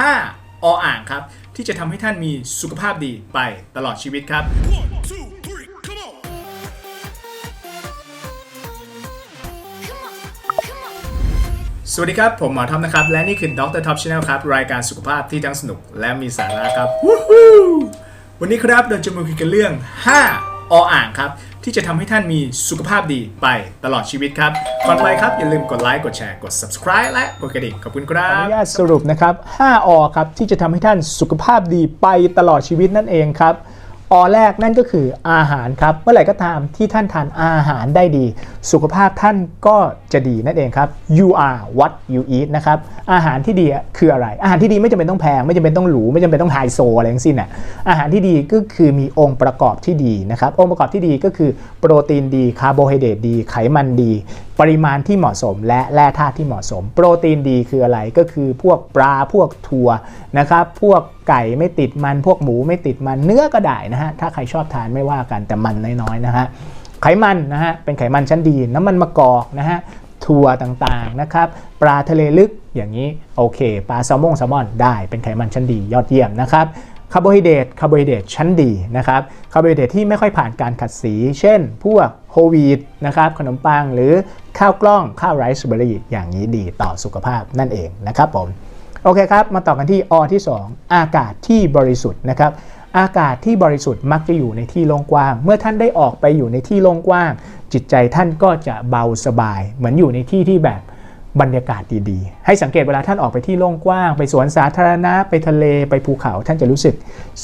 5 ออ่างครับ ที่จะทำให้ท่านมีสุขภาพดีไปตลอดชีวิตครับ One, two, three, come on! Come on, come on. สวัสดีครับ ผมหมอท็อปนะครับ และนี่คือดรท็อปชาแนลครับ รายการสุขภาพที่ทั้งสนุกและมีสาระครับวู้ฮู้วันนี้ครับเราจะมาคุยกันเรื่อง 5 ออ่างครับ ที่จะทำให้ท่านมีสุขภาพดีไปตลอดชีวิตครับก่อนไปครับอย่าลืมกดไลค์กดแชร์กด subscribe และกดกระดิ่งขอบคุณครัขอบอนุญาตสรุปนะครับ 5อครับ ที่จะทำให้ท่านสุขภาพดีไปตลอดชีวิตนั่นเองครับ อแรกนั่นก็คืออาหารครับ เมื่อไหร่ก็ตามที่ท่านทานอาหารได้ดี สุขภาพท่านก็จะดีนั่นเองครับ you are what you eat นะครับ อาหารที่ดีคืออะไร อาหารที่ดีไม่จำเป็นต้องแพง ไม่จำเป็นต้องหรู ไม่จำเป็นต้องไฮโซอะไรทั้งสิ้นอะ อาหารที่ดีก็คือมีองค์ประกอบที่ดีนะครับ องค์ประกอบที่ดีก็คือโปรตีนดี คาร์โบไฮเดรตดี ไขมันดี ปริมาณที่เหมาะสม และแร่ธาตุที่เหมาะสม โปรตีนดีคืออะไรก็คือพวกปลาพวกถั่วนะครับพวกไก่ไม่ติดมันพวกหมูไม่ติดมันเนื้อก็ได้นะฮะถ้าใครชอบทานไม่ว่ากันแต่มันน้อยๆนะฮะไขมันนะฮะเป็นไขมันชั้นดีน้ำมันมะกอกนะฮะถั่วต่างๆนะครับปลาทะเลลึกอย่างนี้โอเค ปลาแซลมงแซลมอนได้เป็นไขมันชั้นดียอดเยี่ยมนะครับ คาร์โบไฮเดรตคาร์โบไฮเดรตชั้นดีนะครับคาร์โบไฮเดรตที่ไม่ค่อยผ่านการขัดสี เช่น พวกโฮวีตนะครับขนมปังหรือข้าวกล้องข้าวไรซ์เบอร์รี่อย่างนี้ดีต่อสุขภาพนั่นเองนะครับผมโอเคครับ มาต่อกันที่อที่ 2 อากาศที่บริสุทธิ์นะครับอากาศที่บริสุทธิ์มักจะอยู่ในที่โล่งกว้าง เมื่อท่านได้ออกไปอยู่ในที่โล่งกว้าง จิตใจท่านก็จะเบาสบาย เหมือนอยู่ในที่ที่แบบ บรรยากาศดีๆ ให้สังเกตเวลาท่านออกไปที่โล่งกว้าง ไปสวนสาธารณะ ไปทะเล ไปภูเขา ท่านจะรู้สึก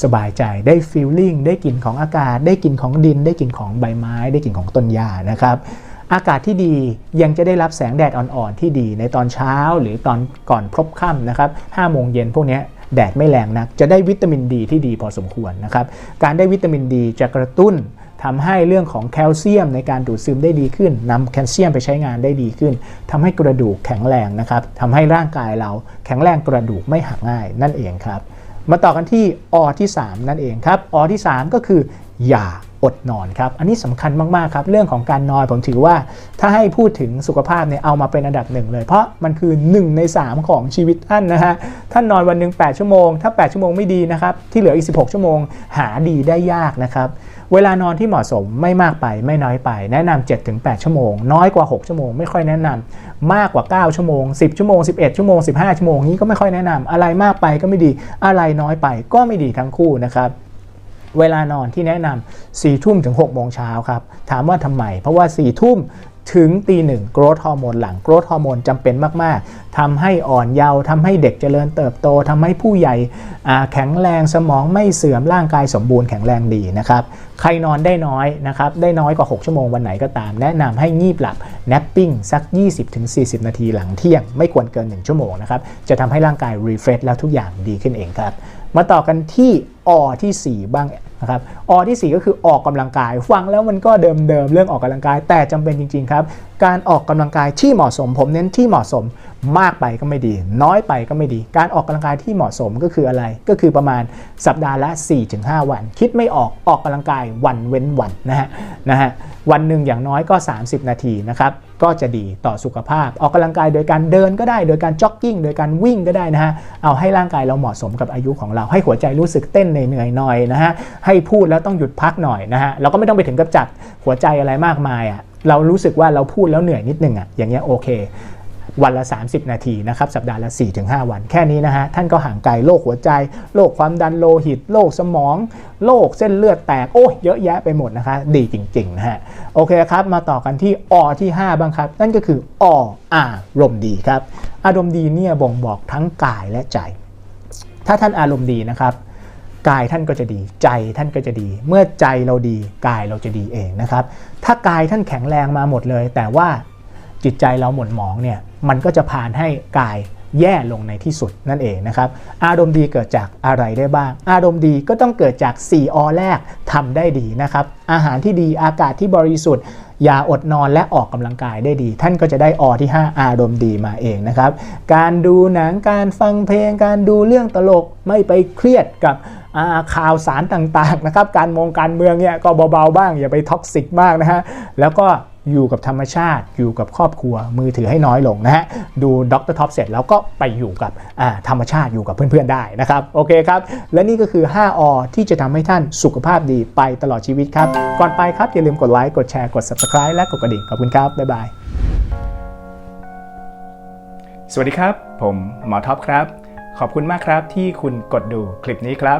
สบายใจ ได้ฟีลลิ่ง ได้กลิ่นของอากาศ ได้กลิ่นของดิน ได้กลิ่นของใบไม้ ได้กลิ่นของต้นหญ้านะครับ อากาศที่ดียังจะได้รับแสงแดดอ่อนๆ ที่ดีในตอนเช้าหรือตอนก่อนพลบค่ำนะครับ5โมงเย็นพวกนี้แดดไม่แรงนัก จะได้วิตามินดีที่ดีพอสมควรนะครับ การได้วิตามินดีจะกระตุ้น ทำให้เรื่องของแคลเซียมในการดูดซึมได้ดีขึ้นนำแคลเซียมไปใช้งานได้ดีขึ้นทำให้กระดูกแข็งแรงนะครับทำให้ร่างกายเราแข็งแรงกระดูกไม่หักง่ายนั่นเองครับ มาต่อกันที่อที่ 3 นั่นเองครับอที่ 3 ก็คืออย่าอดนอนครับอันนี้สำคัญมาก ๆ ครับ เรื่องของการนอนผมถือว่า ถ้าให้พูดถึงสุขภาพเนี่ยเอามาเป็นอันดับหนึ่งเลย เพราะมันคือ 1 ใน 3 ของชีวิตท่านนะฮะท่านนอนวันหนึ่ง8ชั่วโมง ถ้า 8 ชั่วโมงไม่ดีนะครับที่เหลืออีก 16 ชั่วโมงหาดีได้ยากนะครับ เวลานอนที่เหมาะสมไม่มากไปไม่น้อยไป แนะนำ7-8 ชั่วโมง น้อยกว่า 6 ชั่วโมง ไม่ค่อยแนะนำมากกว่า 9 ชั่วโมง 10 ชั่วโมง 11 ชั่วโมง 15 ชั่วโมงนี้ก็ไม่ค่อยแนะนำอะไรมากไปก็ไม่ดีอะไรน้อยไปก็ไม่ดีทั้งคู่นะครับเวลานอนที่แนะนำ4ทุ่มถึง6โมงเช้าครับ ถามว่าทำไม เพราะว่า4ทุ่ม ถึงตีหนึ่งโกรทฮอร์โมนหลังโกรทฮอร์โมนจำเป็นมาก ๆ ทำให้อ่อนเยาว์ทำให้เด็กเจริญเติบโตทำให้ผู้ใหญ่แข็งแรงสมองไม่เสื่อมร่างกายสมบูรณ์แข็งแรงดีนะครับ ใครนอนได้น้อยนะครับ ได้น้อยกว่า 6 ชั่วโมงวันไหนก็ตาม แนะนำให้งีบหลับ napping สัก 20-40 นาทีหลังเที่ยง ไม่ควรเกิน 1 ชั่วโมงนะครับ จะทำให้ร่างกาย refresh แล้วทุกอย่างดีขึ้นเองครับมาต่อกันที่อที่ 4 บ้างนะครับอที่ 4 ก็คือออกกำลังกาย ฟังแล้วมันก็เดิมๆเรื่องออกกำลังกาย แต่จำเป็นจริงๆครับ การออกกำลังกายที่เหมาะสม ผมเน้นที่เหมาะสมมากไปก็ไม่ดี น้อยไปก็ไม่ดี การออกกำลังกายที่เหมาะสมก็คืออะไร ก็คือประมาณสัปดาห์ละ 4-5 วัน คิดไม่ออกออกกำลังกายวันเว้นวันนะฮะนะฮะวันหนึ่งอย่างน้อยก็ 30 นาทีนะครับ ก็จะดีต่อสุขภาพ ออกกำลังกายโดยการเดินก็ได้ โดยการจ็อกกิ้งโดยการวิ่งก็ได้นะฮะเอาให้ร่างกายเราเหมาะสมกับอายุของเราให้หัวใจรู้สึกเต้นเหนื่อยหน่อยนะฮะให้พูดแล้วต้องหยุดพักหน่อยนะฮะเราก็ไม่ต้องไปถึงกับจัดหัวใจอะไรมากมายอะเรารู้สึกว่าเราพูดแล้วเหนื่อยนิดนึงอะอย่างเงี้ยโอเค วันละ 30 นาทีนะครับสัปดาห์ละ 4-5 วัน แค่นี้นะฮะท่านก็ห่างไกลโรคหัวใจโรคความดันโลหิตโรคสมองโรคเส้นเลือดแตกโอ้ยเยอะแยะไปหมดนะคะ ดีจริงๆนะฮะโอเคครับ มาต่อกันที่อที่ 5 บ้างครับ นั่นก็คือออารมณ์ดีครับ อารมณ์ดีเนี่ยบ่งบอกทั้งกายและใจ ถ้าท่านอารมณ์ดีนะครับกายท่านก็จะดีใจท่านก็จะดี เมื่อใจเราดีกายเราจะดีเองนะครับ ถ้ากายท่านแข็งแรงมาหมดเลย แต่ว่า จิตใจเราหม่นหมองเนี่ยมันก็จะผ่านให้กายแย่ลงในที่สุดนั่นเองนะครับ อารมณ์ดีเกิดจากอะไรได้บ้าง อารมณ์ดีก็ต้องเกิดจาก 4 อแรกทำได้ดีนะครับ อาหารที่ดีอากาศที่บริสุทธิ์อย่าอดนอนและออกกำลังกายได้ดี ท่านก็จะได้อที่ 5 อารมณ์ดีมาเองนะครับ การดูหนังการฟังเพลง การดูเรื่องตลกไม่ไปเครียดกับข่าวสารต่างๆนะครับ การมองการเมืองเนี่ยก็เบาๆบ้าง อย่าไปท็อกซิกมากนะฮะแล้วก็ อยู่กับธรรมชาติ อยู่กับครอบครัว มือถือให้น้อยลงนะฮะ ดูดรท็อปเสร็จแล้วก็ไปอยู่กับธรรมชาติอยู่กับเพื่อนๆได้นะครับ โอเคครับ และนี่ก็คือ 5 อ ที่จะทำให้ท่านสุขภาพดีไปตลอดชีวิตครับ ก่อนไปครับ อย่าลืมกดไลค์ กดแชร์ กด subscribe และกดกระดิ่ง ขอบคุณครับ บ๊ายบาย สวัสดีครับ ผมหมอท็อปครับ ขอบคุณมากครับที่คุณกดดูคลิปนี้ครับ